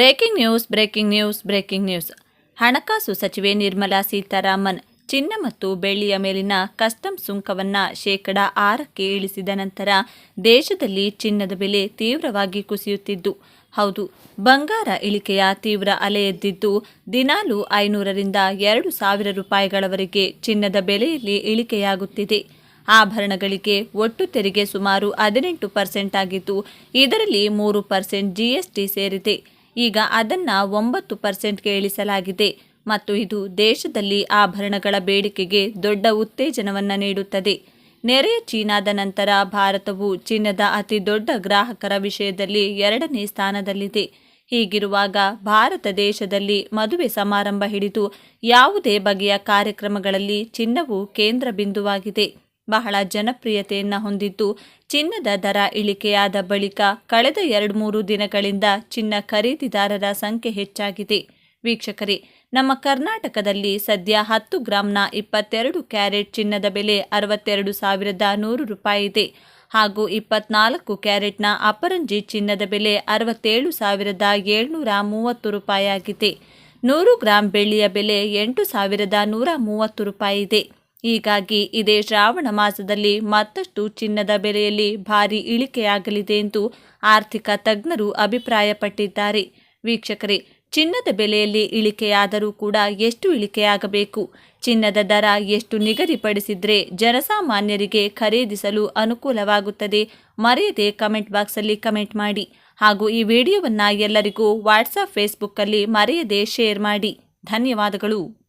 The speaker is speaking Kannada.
Breaking news breaking news breaking news. ಹಣಕಾಸು ಸಚಿವೆ ನಿರ್ಮಲಾ ಸೀತಾರಾಮನ್ ಚಿನ್ನ ಮತ್ತು ಬೆಳ್ಳಿಯ ಮೇಲಿನ ಕಸ್ಟಮ್ ಸುಂಕವನ್ನ ಶೇಕಡ ಆರಕ್ಕೆ ಇಳಿಸಿದ ನಂತರ ದೇಶದಲ್ಲಿ ಚಿನ್ನದ ಬೆಲೆ ತೀವ್ರವಾಗಿ ಕುಸಿಯುತ್ತಿದ್ದು, ಹೌದು, ಬಂಗಾರ ಇಳಿಕೆಯ ತೀವ್ರ ಅಲೆ ಎದ್ದಿದ್ದು, ದಿನಾಲು ಐನೂರರಿಂದ ಎರಡು ಸಾವಿರ ರೂಪಾಯಿಗಳವರೆಗೆ ಚಿನ್ನದ ಬೆಲೆಯಲ್ಲಿ ಇಳಿಕೆಯಾಗುತ್ತಿದೆ. ಆಭರಣಗಳಿಗೆ ಒಟ್ಟು ತೆರಿಗೆ ಸುಮಾರು ಹದಿನೆಂಟು ಪರ್ಸೆಂಟ್ ಆಗಿದ್ದು, ಇದರಲ್ಲಿ ಮೂರು ಪರ್ಸೆಂಟ್ ಜಿಎಸ್ಟಿ ಸೇರಿದೆ. ಈಗ ಅದನ್ನ ಒಂಬತ್ತು ಪರ್ಸೆಂಟ್ಗೆ ಇಳಿಸಲಾಗಿದೆ ಮತ್ತು ಇದು ದೇಶದಲ್ಲಿ ಆಭರಣಗಳ ಬೇಡಿಕೆಗೆ ದೊಡ್ಡ ಉತ್ತೇಜನವನ್ನು ನೀಡುತ್ತದೆ. ನೆರೆಯ ಚೀನಾದ ನಂತರ ಭಾರತವು ಚಿನ್ನದ ಅತಿ ದೊಡ್ಡ ಗ್ರಾಹಕರ ವಿಷಯದಲ್ಲಿ ಎರಡನೇ ಸ್ಥಾನದಲ್ಲಿದೆ. ಹೀಗಿರುವಾಗ ಭಾರತ ದೇಶದಲ್ಲಿ ಮದುವೆ ಸಮಾರಂಭ ಹಿಡಿದು ಯಾವುದೇ ಬಗೆಯ ಕಾರ್ಯಕ್ರಮಗಳಲ್ಲಿ ಚಿನ್ನವು ಕೇಂದ್ರ ಬಿಂದುವಾಗಿದೆ. ಬಹಳ ಜನಪ್ರಿಯತೆಯನ್ನು ಹೊಂದಿದ್ದು, ಚಿನ್ನದ ದರ ಇಳಿಕೆಯಾದ ಬಳಿಕ ಕಳೆದ ಎರಡು ಮೂರು ದಿನಗಳಿಂದ ಚಿನ್ನ ಖರೀದಿದಾರರ ಸಂಖ್ಯೆ ಹೆಚ್ಚಾಗಿದೆ. ವೀಕ್ಷಕರೇ, ನಮ್ಮ ಕರ್ನಾಟಕದಲ್ಲಿ ಸದ್ಯ ಹತ್ತು ಗ್ರಾಂನ ಇಪ್ಪತ್ತೆರಡು ಕ್ಯಾರೆಟ್ ಚಿನ್ನದ ಬೆಲೆ ಅರವತ್ತೆರಡು ಸಾವಿರದ ನೂರು ರೂಪಾಯಿ ಇದೆ. ಹಾಗೂ ಇಪ್ಪತ್ನಾಲ್ಕು ಕ್ಯಾರೆಟ್ನ ಅಪರಂಜಿ ಚಿನ್ನದ ಬೆಲೆ ಅರವತ್ತೇಳು ಸಾವಿರದ ಏಳ್ನೂರ ಮೂವತ್ತು ರೂಪಾಯಿ ಆಗಿದೆ ನೂರು ಗ್ರಾಂ ಬೆಳ್ಳಿಯ ಬೆಲೆ ಎಂಟು ಸಾವಿರದ ನೂರ ಮೂವತ್ತು ರೂಪಾಯಿ ಇದೆ. ಹೀಗಾಗಿ ಇದೇ ಶ್ರಾವಣ ಮಾಸದಲ್ಲಿ ಮತ್ತಷ್ಟು ಚಿನ್ನದ ಬೆಲೆಯಲ್ಲಿ ಭಾರಿ ಇಳಿಕೆಯಾಗಲಿದೆ ಎಂದು ಆರ್ಥಿಕ ತಜ್ಞರು ಅಭಿಪ್ರಾಯಪಟ್ಟಿದ್ದಾರೆ. ವೀಕ್ಷಕರೇ, ಚಿನ್ನದ ಬೆಲೆಯಲ್ಲಿ ಇಳಿಕೆಯಾದರೂ ಕೂಡ ಎಷ್ಟು ಇಳಿಕೆಯಾಗಬೇಕು? ಚಿನ್ನದ ದರ ಎಷ್ಟು ನಿಗದಿಪಡಿಸಿದ್ರೆ ಜನಸಾಮಾನ್ಯರಿಗೆ ಖರೀದಿಸಲು ಅನುಕೂಲವಾಗುತ್ತದೆ? ಮರೆಯದೆ ಕಮೆಂಟ್ ಬಾಕ್ಸಲ್ಲಿ ಕಮೆಂಟ್ ಮಾಡಿ. ಹಾಗೂ ಈ ವಿಡಿಯೋವನ್ನು ಎಲ್ಲರಿಗೂ ವಾಟ್ಸಪ್, ಫೇಸ್ಬುಕ್ಕಲ್ಲಿ ಮರೆಯದೆ ಶೇರ್ ಮಾಡಿ. ಧನ್ಯವಾದಗಳು.